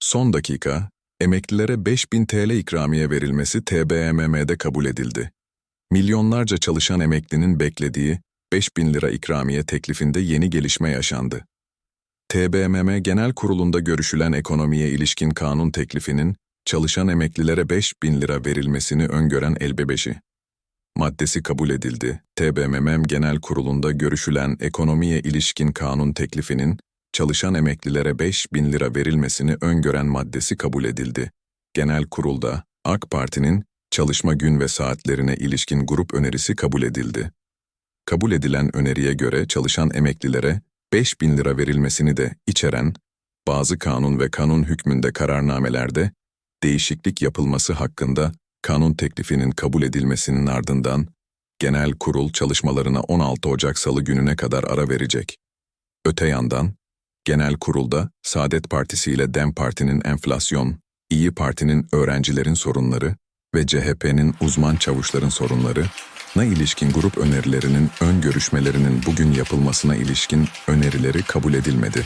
Son dakika, emeklilere 5000 TL ikramiye verilmesi TBMM'de kabul edildi. Milyonlarca çalışan emeklinin beklediği 5000 lira ikramiye teklifinde yeni gelişme yaşandı. TBMM Genel Kurulu'nda görüşülen ekonomiye ilişkin kanun teklifinin çalışan emeklilere 5000 lira verilmesini öngören elbebeşi. Maddesi kabul edildi. TBMM Genel Kurulu'nda görüşülen ekonomiye ilişkin kanun teklifinin çalışan emeklilere 5000 lira verilmesini öngören maddesi kabul edildi. Genel Kurulda AK Parti'nin çalışma gün ve saatlerine ilişkin grup önerisi kabul edildi. Kabul edilen öneriye göre çalışan emeklilere 5000 lira verilmesini de içeren bazı kanun ve kanun hükmünde kararnamelerde değişiklik yapılması hakkında kanun teklifinin kabul edilmesinin ardından Genel Kurul çalışmalarına 16 Ocak Salı gününe kadar ara verecek. Öte yandan, Genel Kurulda Saadet Partisi ile DEM Parti'nin enflasyon, İyi Parti'nin öğrencilerin sorunları ve CHP'nin uzman çavuşların sorunları, na ilişkin grup önerilerinin ön görüşmelerinin bugün yapılmasına ilişkin önerileri kabul edilmedi.